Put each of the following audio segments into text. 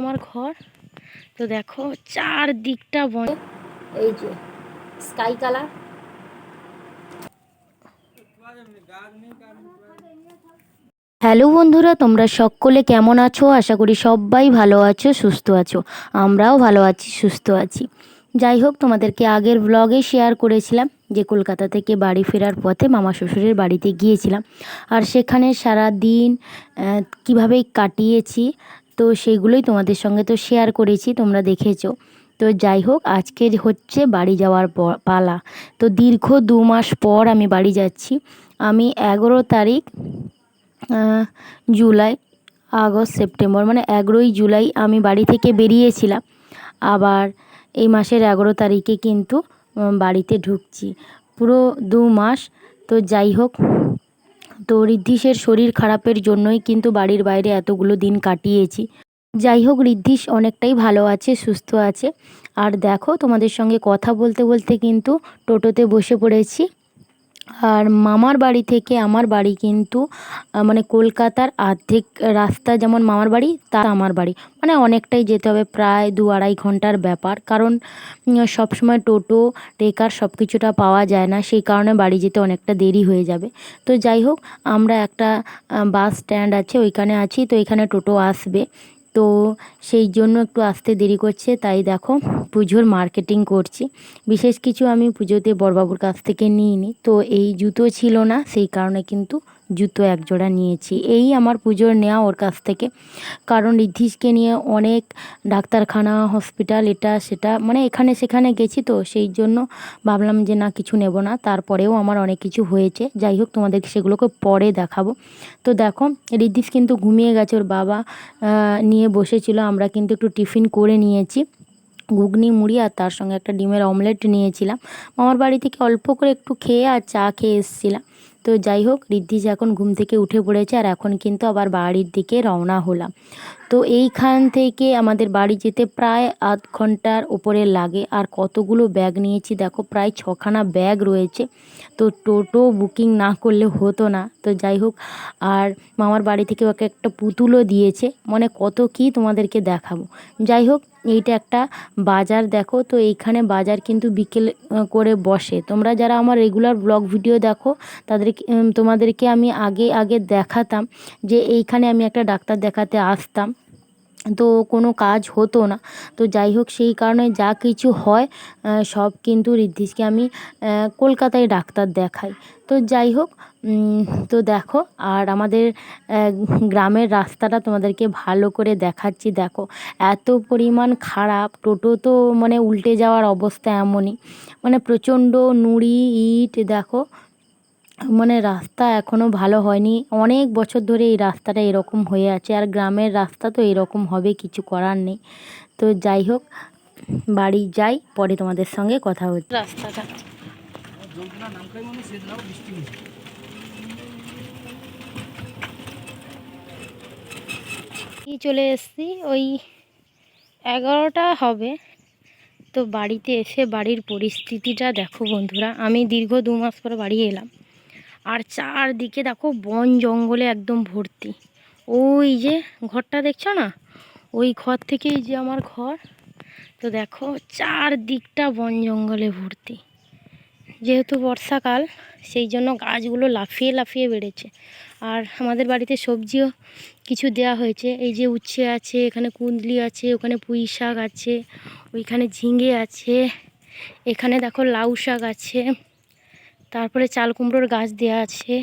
আমার ঘর। তো দেখো চার দিকটা বন এই যে স্কাই কালার হ্যালো বন্ধুরা তোমরা সকলে কেমন আছো? আশা করি সবাই ভালো আছো সুস্থ আছো। আমরাও ভালো আছি সুস্থ আছি। যাই হোক তোমাদেরকে আগের ব্লগে শেয়ার করেছিলাম যে কলকাতা থেকে বাড়ি ফেরার পথে মামা শ্বশুরের বাড়িতে গিয়েছিলাম। আর সেখানে সারা দিন কীভাবে কাটিয়েছি তো সেগুলোই তোমাদের সঙ্গে তো শেয়ার করেছি, তোমরা দেখেছ। তো যাই হোক আজকে হচ্ছে বাড়ি যাওয়ার পালা। তো দীর্ঘ দু মাস পর আমি বাড়ি যাচ্ছি। আমি এগারো তারিখ জুলাই, আগস্ট, সেপ্টেম্বর মানে এগারোই জুলাই আমি বাড়ি থেকে বেরিয়েছিলাম। আবার এই মাসের এগারো তারিখে কিন্তু বাড়িতে ঢুকছি। পুরো দু মাস, তো যাই হোক তো ঋদ্ধিসের শরীর খারাপের জন্যই কিন্তু বাড়ির বাইরে এতগুলো দিন কাটিয়েছি। যাই হোক ঋদ্ধিস অনেকটাই ভালো আছে, সুস্থ আছে। আর দেখো, তোমাদের সঙ্গে কথা বলতে বলতে কিন্তু টোটোতে বসে পড়েছি। আর মামার বাড়ি থেকে আমার বাড়ি কিন্তু মানে কলকাতার অর্ধেক রাস্তা যেমন মামার বাড়ি, তা আমার বাড়ি। মানে অনেকটাই যেতে হবে, প্রায় দু আড়াই ঘণ্টার ব্যাপার। কারণ সবসময় টোটো, টেকার সব কিছুটা পাওয়া যায় না, সেই কারণে বাড়ি যেতে অনেকটা দেরি হয়ে যাবে। তো যাই হোক, আমরা একটা বাস স্ট্যান্ড আছে, ওইখানে আছি, তো এখানে টোটো আসবে। তো সেই জন্য একটু আসতে দেরি করছে, তাই দেখো পুজোর মার্কেটিং করছি। বিশেষ কিছু আমি পুজোতে বড়বাবুর কাছ থেকে নিইনি, তো এই জুতো ছিল না, সেই কারণে কিন্তু জুতো এক জোড়া নিয়েছি। এই আমার পুজোর নেওয়া ওর কাছ থেকে। কারণ ঋদ্ধিসকে নিয়ে অনেক ডাক্তারখানা, হসপিটাল, এটা, সেটা মানে এখানে সেখানে গেছি তো, সেই জন্য ভাবলাম যে না, কিছু নেব না। তারপরেও আমার অনেক কিছু হয়েছে। যাই হোক, তোমাদেরকে সেগুলোকে পরে দেখাবো। তো দেখো ঋদ্ধিস কিন্তু ঘুমিয়ে গেছে। ওর বাবা নিয়ে বসেছিল। আমরা কিন্তু একটু টিফিন করে নিয়েছি। ঘুগনি, মুড়ি আর তার সঙ্গে একটা ডিমের অমলেট নিয়েছিলাম। মামার বাড়ি থেকে অল্প করে একটু খেয়ে আর চা খেয়ে এসেছিলাম। তো যাই হোক ঋদ্ধিস এখন ঘুম থেকে উঠে পড়েছে আর এখন কিন্তু আবার বাড়ির দিকে রওনা হলাম। তো এইখান থেকে আমাদের বাড়ি যেতে প্রায় আধ ঘণ্টার উপরে লাগে। আর কতগুলো ব্যাগ নিয়েছি দেখো, প্রায় ছখানা ব্যাগ রয়েছে। তো টোটো বুকিং না করলে হতো না। তো যাই হোক, আর মামার বাড়ি থেকে ওকে একটা পুতুলও দিয়েছে। মানে কত কি তোমাদেরকে দেখাবো। যাই হোক এইটা একটা বাজার দেখো, তো এইখানে বাজার কিন্তু বিকেল করে বসে। তোমরা যারা আমার রেগুলার ব্লগ ভিডিও দেখো তাদের তোমাদেরকে আমি আগে আগে দেখাতাম যে এইখানে আমি একটা ডাক্তার দেখাতে আসতাম। তো কোনো কাজ হতো না। তো যাই হোক, সেই কারণে যা কিছু হয় সব কিন্তু ঋদ্ধিসকে আমি কলকাতায় ডাক্তার দেখাই। তো যাই হোক তো দেখো, আর আমাদের গ্রামের রাস্তাটা তোমাদেরকে ভালো করে দেখাচ্ছি। দেখো, এত পরিমাণ খারাপ, টোটো তো মানে উল্টে যাওয়ার অবস্থা এমনই। মানে প্রচণ্ড নুড়ি, ইট, দেখো মানে রাস্তা এখনও ভালো হয়নি। অনেক বছর ধরে এই রাস্তাটা এরকম হয়ে আছে আর গ্রামের রাস্তা তো এরকম হবে, কিছু করার নেই। তো যাই হোক, বাড়ি যাই, পরে তোমাদের সঙ্গে কথা হচ্ছে। রাস্তাটা। চলে এসেছি, ওই এগারোটা হবে। তো বাড়িতে এসে বাড়ির পরিস্থিতিটা দেখো বন্ধুরা। আমি দীর্ঘ দু মাস পর বাড়ি এলাম। আর চারদিকে দেখো বন জঙ্গলে একদম ভর্তি। ওই যে ঘরটা দেখছ না? ওই ঘর থেকেই যে আমার ঘর। তো দেখো চারদিকটা বন জঙ্গলে ভর্তি। যেহেতু বর্ষাকাল, সেই জন্য গাছগুলো লাফিয়ে লাফিয়ে বেড়েছে। আর আমাদের বাড়িতে সবজিও কিছু দেয়া হয়েছে। এই যে উচ্ছে আছে, এখানে কুন্দলি আছে, ওখানে পুঁই শাক আছে, ওইখানে ঝিঙে আছে, এখানে দেখো লাউ শাক আছে। তারপরে চাল কুমড়োর গাছ দেওয়া আছে,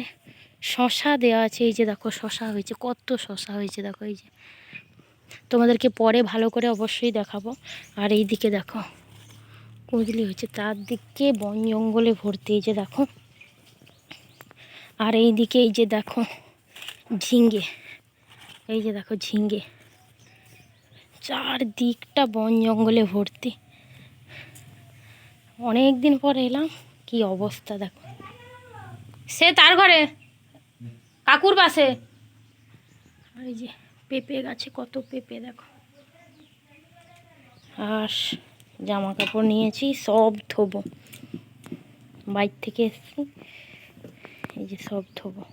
শশা দেওয়া আছে, এই যে দেখো শশা হয়েছে, কত শশা হয়েছে দেখো, এই যে। তোমাদেরকে পরে ভালো করে অবশ্যই দেখাবো। আর এই দিকে দেখো, কুঁদলি হয়েছে, তার দিকে বন জঙ্গলে ভর্তি, এই যে দেখো। আর এই দিকে এই যে দেখো, ঝিঙ্গে, এই যে দেখো ঝিঙ্গে। চারদিকটা বন জঙ্গলে ভর্তি। অনেক দিন পর এলাম কি অবস্থা দেখো। সে তার ঘরে? কাকুর পাশে? এই যে পেঁপে গাছে কত পেঁপে দেখো। আর জামা কাপড় নিয়েছি, সব ধোবো। বাইক থেকে এসছি, এই যে সব ধোবো।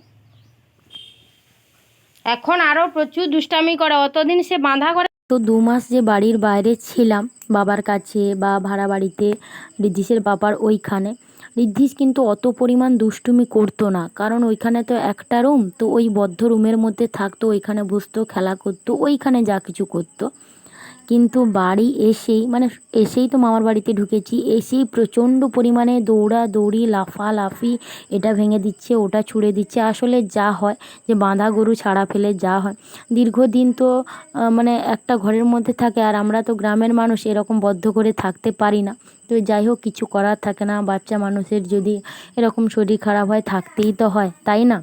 এখন আরও প্রচুর দুষ্টামি করে, অতদিন সে বাঁধা করে তো দু মাস যে বাড়ির বাইরে ছিলাম, বাবার কাছে বা ভাড়া বাড়িতে ঋদ্ধিসের বাবার ওইখানে ঋদ্ধিস কিন্তু অত পরিমাণ দুষ্টুমি করতো না। কারণ ওইখানে তো একটা রুম তো ওই বদ্ধ রুমের মধ্যে থাকতো, ওইখানে বসতো, খেলা করতো, ওইখানে যা কিছু করতো। কিন্তু বাড়ি এসেই মানে এসেই তো মামার বাড়িতে ঢুকেছি, এসেই প্রচণ্ড পরিমাণে দৌড়া দৌড়ি লাফালাফি, এটা ভেঙে দিচ্ছে, ওটা ছুঁড়ে দিচ্ছে। আসলে যা হয় যে বাঁধা গরু ছাড়া ফেলে যা হয়। দীর্ঘদিন তো মানে একটা ঘরের মধ্যে থাকে আর আমরা তো গ্রামের মানুষ, এরকম বদ্ধ করে থাকতে পারি না। তো যাই হোক, কিছু করার থাকে না। বাচ্চা মানুষের যদি এরকম শরীর খারাপ হয়, থাকতেই তো হয়, তাই না?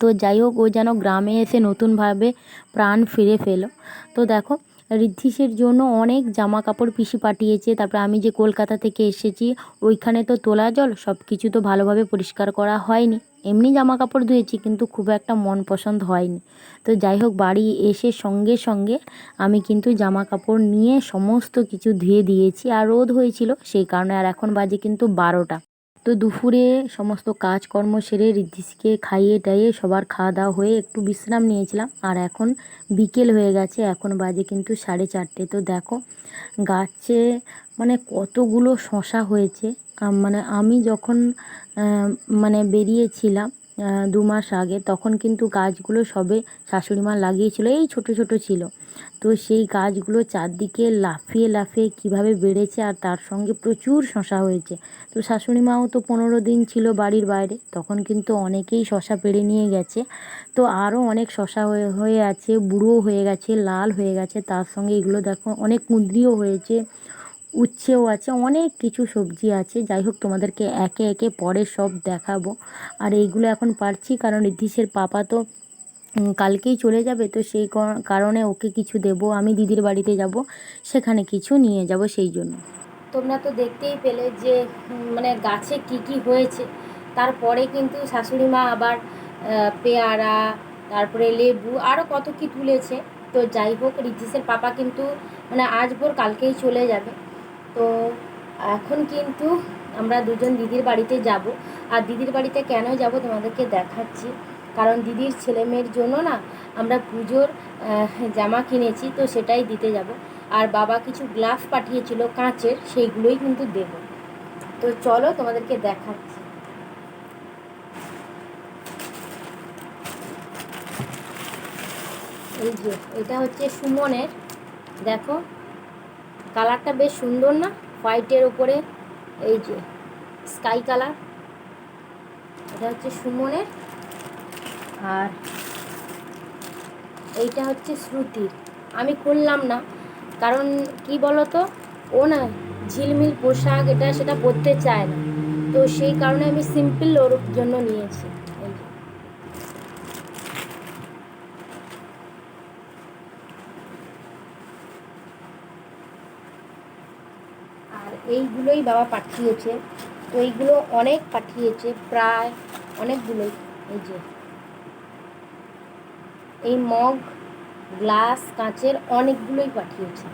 তো যাই হোক, ও যেন গ্রামে এসে নতুনভাবে প্রাণ ফিরে পেল। তো দেখো ঋদ্ধিসের জন্য অনেক জামা কাপড় পিসি পাঠিয়েছে। তারপরে আমি যে কলকাতা থেকে এসেছি, ওইখানে তো তোলা জল সব কিছু তো ভালোভাবে পরিষ্কার করা হয়নি। এমনি জামা কাপড় ধুয়েছি, কিন্তু খুব একটা মন পছন্দ হয়নি। তো যাই হোক, বাড়ি এসে সঙ্গে সঙ্গে আমি কিন্তু জামা কাপড় নিয়ে সমস্ত কিছু ধুয়ে দিয়েছি। আর রোদ হয়েছিল, সেই কারণে, আর এখন বাজে কিন্তু বারোটা। তো দুপুরে সমস্ত কাজকর্ম সেরে ঋদ্ধিষকে খাইয়ে টাইয়ে সবার খাওয়া দাওয়া হয়ে একটু বিশ্রাম নিয়েছিলাম। আর এখন বিকেল হয়ে গেছে, এখন বাজে কিন্তু সাড়ে চারটে। তো দেখো, গাছে মানে কতগুলো শশা হয়েছে। মানে আমি যখন মানে বেরিয়েছিলাম দু মাস আগে, তখন কিন্তু গাছগুলো সবে শাশুড়ি মা লাগিয়েছিল, এই ছোট ছোট ছিল। তো সেই গাছগুলো চারদিকে লাফিয়ে লাফিয়ে কীভাবে বেড়েছে আর তার সঙ্গে প্রচুর শশা হয়েছে। তো শাশুড়ি মাও তো পনেরো দিন ছিল বাড়ির বাইরে, তখন কিন্তু অনেকেই শশা পেড়ে নিয়ে গেছে। তো আরও অনেক শশা হয়ে হয়ে আছে বুড়ো হয়ে গেছে, লাল হয়ে গেছে, তার সঙ্গে এগুলো দেখো, অনেক কুঁদরিও হয়েছে। উচ্ছেও আছে, অনেক কিছু সবজি আছে। যাই হোক, তোমাদেরকে একে একে পরে সব দেখাবো। আর এইগুলো এখন পারছি, কারণ ঋদ্ধিসের পাপা তো কালকেই চলে যাবে, তো সেই কারণে ওকে কিছু দেব। আমি দিদির বাড়িতে যাব, সেখানে কিছু নিয়ে যাব সেই জন্য। তোমরা তো দেখতেই পেলে যে মানে গাছে কি কি হয়েছে। তারপরে কিন্তু শাশুড়ি মা আবার পেয়ারা, তারপরে লেবু আরও কত কি তুলেছে। তো যাই হোক রিদ্ধিসের পাপা কিন্তু মানে আজ ভোর কালকেই চলে যাবে। তো এখন কিন্তু আমরা দুজন দিদির বাড়িতে যাব। আর দিদির বাড়িতে কেন যাব তোমাদেরকে দেখাচ্ছি। কারণ দিদির ছেলে মেয়ের জন্য না আমরা পুজোর জামা কিনেছি, তো সেটাই দিতে যাব। আর বাবা কিছু গ্লাস পাঠিয়েছিল কাঁচের, সেইগুলোই কিন্তু দেব। তো চলো তোমাদেরকে দেখাচ্ছি। এই যে, এটা হচ্ছে সুমনের, দেখো। কালারটা বেশ সুন্দর না? হোয়াইটের উপরে, এই যে স্কাই কালার এটা হচ্ছে সুমনের। আর এইটা হচ্ছে শ্রুতির। আমি খুললাম না, কারণ কি বলতো? ও না ঝিলমিল পোশাক, এটা সেটা পরতে চায় না। তো সেই কারণে আমি সিম্পল ওর জন্য নিয়েছি এই যে। আর এইগুলোই বাবা পাঠিয়েছে। তো এইগুলো অনেক পাঠিয়েছে, প্রায় অনেকগুলোই। এই যে। এই মগ, গ্লাস, কাঁচের অনেকগুলোই পাঠিয়েছে।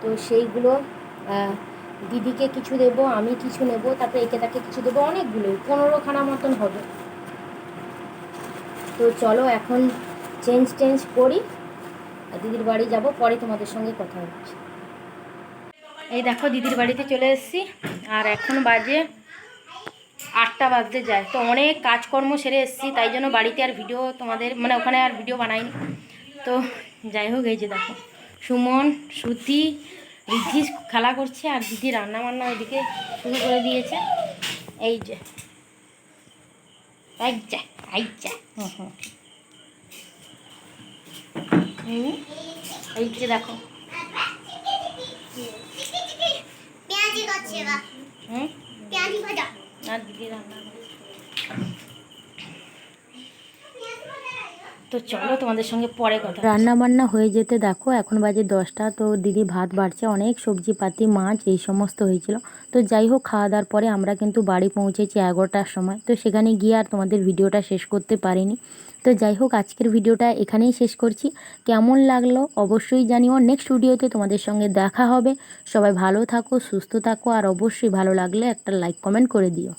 তো সেইগুলো দিদিকে কিছু দেবো, আমি কিছু নেব, তারপরে একে তাকে কিছু দেবো, অনেকগুলোই। পনেরোখানা মতন হবে। তো চলো এখন চেঞ্জ টেঞ্জ করি দিদির বাড়ি যাব, পরে তোমাদের সঙ্গে কথা হচ্ছে। এই দেখো দিদির বাড়িতে চলে এসেছি আর এখন বাজে আটটা বাজতে যায়। তো অনেক কাজকর্ম সেরে এসেছি তাই জন্য বাড়িতে আর ভিডিও তোমাদের মানে ওখানে আর ভিডিও বানাইনি। তো যাই হোক এই যে দেখো সুমন শ্রুতি রিদ্ধি খেলা করছে আর দিদি রান্না বান্না ওইদিকে শুরু করে দিয়েছে। এই যে। হুম হুম, এই যে দেখো পেঁয়াজি করছে বা হুম পেঁয়াজি ভাজা আর দিদি রান্না করে তো চলো তোমাদের সঙ্গে পরে কথা রান্না বান্না হয়ে যেতে দেখো, এখন বাজে দশটা, তো দিদি ভাত বাড়ছে, অনেক সবজি পাতি মাছ, এই সমস্ত হয়েছিল। তো যাই হোক খাওয়া দাওয়ার পরে আমরা কিন্তু বাড়ি পৌঁছেছি এগারোটার সময়। তো সেখানে গিয়ে আর তোমাদের ভিডিওটা শেষ করতে পারিনি। তো যাই হোক, আজকের ভিডিওটা এখানেই শেষ করছি। কেমন লাগল অবশ্যই জানিও। নেক্সট ভিডিওতে তোমাদের সঙ্গে দেখা হবে। সবাই ভালো থাকো, সুস্থ থাকো, আর অবশ্যই ভালো লাগলে একটা লাইক কমেন্ট করে দিও।